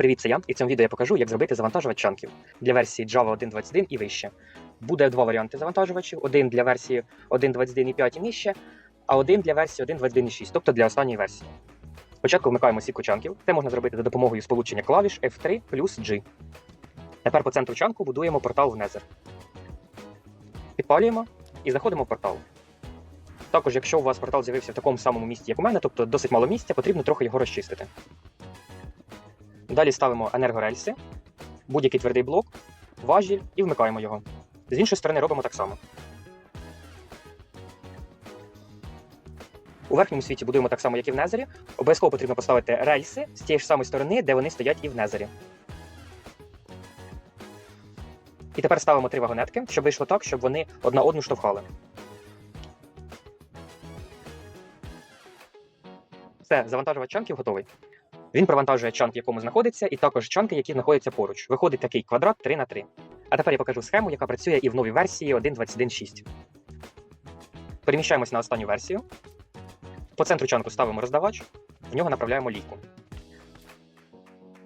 Привіт, це я, і в цьому відео я покажу, як зробити завантажувач чанків для версії Java 1.21 і вище. Буде два варіанти завантажувачів: один для версії 1.21.5 і нижче, а один для версії 1.21.6, тобто для останньої версії. Спочатку вмикаємо сітку чанків. Це можна зробити за допомогою сполучення клавіш F3 плюс G. Тепер по центру чанку будуємо портал в Nether. Підпалюємо і заходимо в портал. Також, якщо у вас портал з'явився в такому самому місці, як у мене, тобто досить мало місця, потрібно трохи його розчистити. Далі ставимо енергорельси, будь-який твердий блок, важіль і вмикаємо його. З іншої сторони робимо так само. У верхньому світі будуємо так само, як і в Незері. Обов'язково потрібно поставити рельси з тієї ж самої сторони, де вони стоять і в Незері. І тепер ставимо три вагонетки, щоб вийшло так, щоб вони одна одну штовхали. Все, завантажувач чанків готовий. Він провантажує чанк, в якому знаходиться, і також чанки, які знаходяться поруч. Виходить такий квадрат 3 на 3 А тепер я покажу схему, яка працює і в новій версії 1.21.6. Переміщаємось на останню версію. По центру чанку ставимо роздавач, в нього направляємо лійку.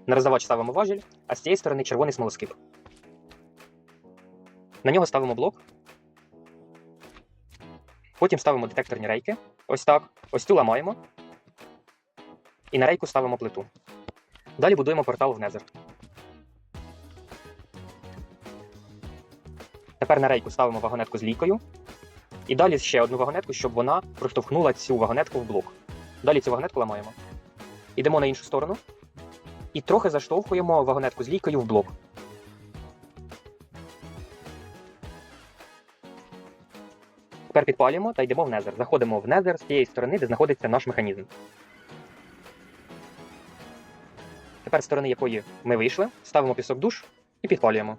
На роздавач ставимо важіль, а з цієї сторони червоний смолоскип. На нього ставимо блок. Потім ставимо детекторні рейки. Ось так. Ось цю ламаємо. І на рейку ставимо плиту. Далі будуємо портал в Незер. Тепер на рейку ставимо вагонетку з лійкою. І далі ще одну вагонетку, щоб вона проштовхнула цю вагонетку в блок. Далі цю вагонетку ламаємо. Ідемо на іншу сторону. І трохи заштовхуємо вагонетку з лійкою в блок. Тепер підпалюємо та йдемо в Незер. Заходимо в Незер з тієї сторони, де знаходиться наш механізм. Тепер сторони якої ми вийшли, ставимо пісок душ і підпалюємо.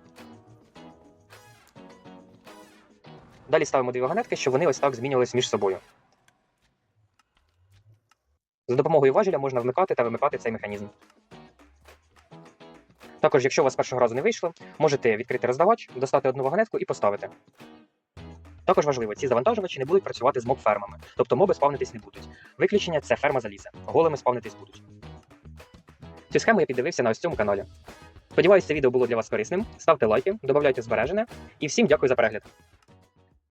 Далі ставимо дві вагонетки, щоб вони ось так змінювалися між собою. За допомогою важеля можна вмикати та вимикати цей механізм. Також, якщо у вас першого разу не вийшло, можете відкрити роздавач, достати одну вагонетку і поставити. Також важливо, ці завантажувачі не будуть працювати з моб-фермами, тобто моби спавнитись не будуть. Виключення це ферма заліза. Голими спавнитись будуть. Цю схему я піддивився на ось цьому каналі. Сподіваюся, це відео було для вас корисним. Ставте лайки, додавайте збережене і всім дякую за перегляд.